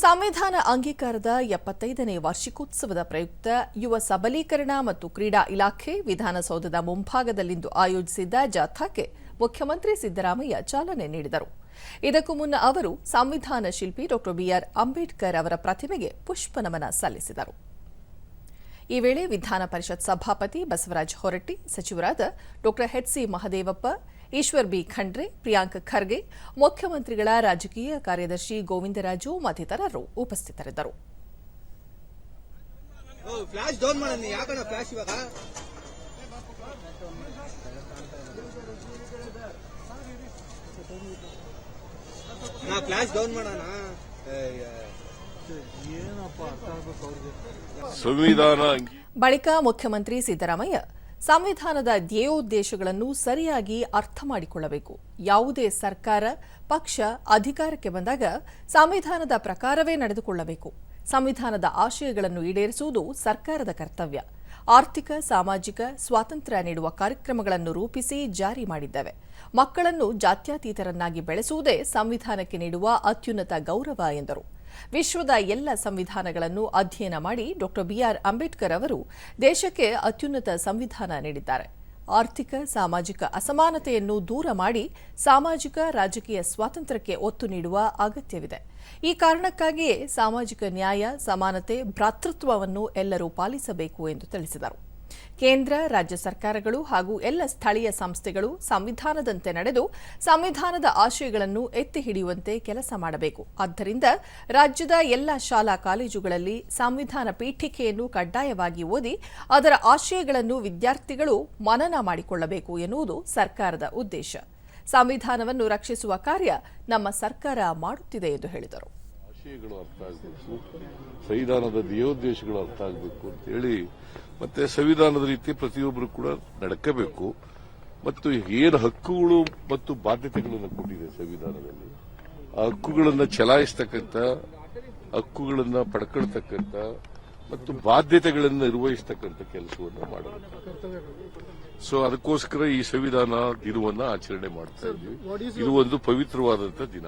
ಸಂವಿಧಾನ ಅಂಗೀಕಾರದ ಎಪ್ಪತ್ತೈದನೇ ವಾರ್ಷಿಕೋತ್ಸವದ ಪ್ರಯುಕ್ತ ಯುವ ಸಬಲೀಕರಣ ಮತ್ತು ಕ್ರೀಡಾ ಇಲಾಖೆ ವಿಧಾನಸೌಧದ ಮುಂಭಾಗದಲ್ಲಿಂದು ಆಯೋಜಿಸಿದ್ದ ಜಾಥಾಕ್ಕೆ ಮುಖ್ಯಮಂತ್ರಿ ಸಿದ್ದರಾಮಯ್ಯ ಚಾಲನೆ ನೀಡಿದರು. ಇದಕ್ಕೂ ಮುನ್ನ ಅವರು ಸಂವಿಧಾನ ಶಿಲ್ಪಿ ಡಾ ಬಿಆರ್ ಅಂಬೇಡ್ಕರ್ ಅವರ ಪ್ರತಿಮೆಗೆ ಪುಷ್ಪನಮನ ಸಲ್ಲಿಸಿದರು. ಈ ವೇಳೆ ವಿಧಾನ ಪರಿಷತ್ ಸಭಾಪತಿ ಬಸವರಾಜ ಹೊರಟ್ಟಿ, ಸಚಿವರಾದ ಡಾ ಎಚ್ಸಿ ಮಹದೇವಪ್ಪ ಈಶ್ವರ್ ಬಿ ಖಂಡ್ರೆ ಪ್ರಿಯಾಂಕ್ ಖರ್ಗೆ ಮುಖ್ಯಮಂತ್ರಿಗಳ ರಾಜಕೀಯ ಕಾರ್ಯದರ್ಶಿ ಗೋವಿಂದರಾಜು ಮತ್ತಿತರರು ಉಪಸ್ಥಿತರಿದ್ದರು. ಫ್ಲಾಶ್ ಡೌನ್ ಮಾಡೋಣ ಯಾಕಣ್ಣ ಫ್ಲಾಶ್ ಇವಾಗ? ನಾ ಫ್ಲಾಶ್ ಡೌನ್ ಮಾಡೋಣ. ಸಂವಿಧಾನ ಅಂಗಿ ಬಳಿಕ ಮುಖ್ಯಮಂತ್ರಿ ಸಿದ್ದರಾಮಯ್ಯ ಸಂವಿಧಾನದ ಧ್ಯೇಯೋದ್ದೇಶಗಳನ್ನು ಸರಿಯಾಗಿ ಅರ್ಥ ಮಾಡಿಕೊಳ್ಳಬೇಕು. ಯಾವುದೇ ಸರ್ಕಾರ, ಪಕ್ಷ, ಅಧಿಕಾರಕ್ಕೆ ಬಂದಾಗ ಸಂವಿಧಾನದ ಪ್ರಕಾರವೇ ನಡೆದುಕೊಳ್ಳಬೇಕು. ಸಂವಿಧಾನದ ಆಶಯಗಳನ್ನು ಈಡೇರಿಸುವುದು ಸರ್ಕಾರದ ಕರ್ತವ್ಯ. ಆರ್ಥಿಕ, ಸಾಮಾಜಿಕ ಸ್ವಾತಂತ್ರ್ಯ ನೀಡುವ ಕಾರ್ಯಕ್ರಮಗಳನ್ನು ರೂಪಿಸಿ ಜಾರಿ ಮಾಡಿದ್ದೇವೆ. ಮಕ್ಕಳನ್ನು ಜಾತ್ಯತೀತರನ್ನಾಗಿ ಬೆಳೆಸುವುದೇ ಸಂವಿಧಾನಕ್ಕೆ ನೀಡುವ ಅತ್ಯುನ್ನತ ಗೌರವ ಎಂದರು. ವಿಶ್ವದ ಎಲ್ಲ ಸಂವಿಧಾನಗಳನ್ನು ಅಧ್ಯಯನ ಮಾಡಿ ಡಾ ಬಿಆರ್ ಅಂಬೇಡ್ಕರ್ ಅವರು ದೇಶಕ್ಕೆ ಅತ್ಯುನ್ನತ ಸಂವಿಧಾನ ನೀಡಿದ್ದಾರೆ. ಆರ್ಥಿಕ, ಸಾಮಾಜಿಕ ಅಸಮಾನತೆಯನ್ನು ದೂರ ಮಾಡಿ ಸಾಮಾಜಿಕ, ರಾಜಕೀಯ ಸ್ವಾತಂತ್ರ್ಯಕ್ಕೆ ಒತ್ತು ನೀಡುವ ಅಗತ್ಯವಿದೆ. ಈ ಕಾರಣಕ್ಕಾಗಿಯೇ ಸಾಮಾಜಿಕ ನ್ಯಾಯ, ಸಮಾನತೆ, ಭ್ರಾತೃತ್ವವನ್ನು ಎಲ್ಲರೂ ಪಾಲಿಸಬೇಕು ಎಂದು ತಿಳಿಸಿದರು. ಕೇಂದ್ರ, ರಾಜ್ಯ ಸರ್ಕಾರಗಳು ಹಾಗೂ ಎಲ್ಲ ಸ್ಥಳೀಯ ಸಂಸ್ಥೆಗಳು ಸಂವಿಧಾನದಂತೆ ನಡೆದು ಸಂವಿಧಾನದ ಆಶಯಗಳನ್ನು ಎತ್ತಿ ಹಿಡಿಯುವಂತೆ ಕೆಲಸ ಮಾಡಬೇಕು. ಆದ್ದರಿಂದ ರಾಜ್ಯದ ಎಲ್ಲ ಶಾಲಾ ಕಾಲೇಜುಗಳಲ್ಲಿ ಸಂವಿಧಾನ ಪೀಠಿಕೆಯನ್ನು ಕಡ್ಡಾಯವಾಗಿ ಓದಿ ಅದರ ಆಶಯಗಳನ್ನು ವಿದ್ಯಾರ್ಥಿಗಳು ಮನನ ಮಾಡಿಕೊಳ್ಳಬೇಕು ಎನ್ನುವುದು ಸರ್ಕಾರದ ಉದ್ದೇಶ. ಸಂವಿಧಾನವನ್ನು ರಕ್ಷಿಸುವ ಕಾರ್ಯ ನಮ್ಮ ಸರ್ಕಾರ ಮಾಡುತ್ತಿದೆ ಎಂದು ಹೇಳಿದರು. ಆಶಯಗಳು ಅರ್ಥ ಆಗಬೇಕು, ಸಂವಿಧಾನದ ಧ್ಯೇಯೋದ್ದೇಶಗಳು ಅರ್ಥ ಆಗಬೇಕು ಅಂತ ಹೇಳಿ, ಮತ್ತೆ ಸಂವಿಧಾನದ ರೀತಿ ಪ್ರತಿಯೊಬ್ಬರು ಕೂಡ ನಡ್ಕಬೇಕು. ಮತ್ತು ಏನು ಹಕ್ಕುಗಳು ಮತ್ತು ಬಾಧ್ಯತೆಗಳನ್ನು ಕೊಟ್ಟಿದೆ ಸಂವಿಧಾನದಲ್ಲಿ? ಆ ಹಕ್ಕುಗಳನ್ನು ಚಲಾಯಿಸ್ತಕ್ಕಂಥ, ಹಕ್ಕುಗಳನ್ನು ಪಡ್ಕೊಳ್ತಕ್ಕಂಥ ಮತ್ತು ಬಾಧ್ಯತೆಗಳನ್ನು ನಿರ್ವಹಿಸತಕ್ಕಂಥ ಕೆಲಸವನ್ನು ಮಾಡಬೇಕು ಸೊ ಅದಕ್ಕೋಸ್ಕರ ಈ ಸಂವಿಧಾನ ದಿನವನ್ನು ಆಚರಣೆ ಮಾಡ್ತಾ ಇದ್ದೀವಿ. ಇದು ಒಂದು ಪವಿತ್ರವಾದಂತಹ ದಿನ.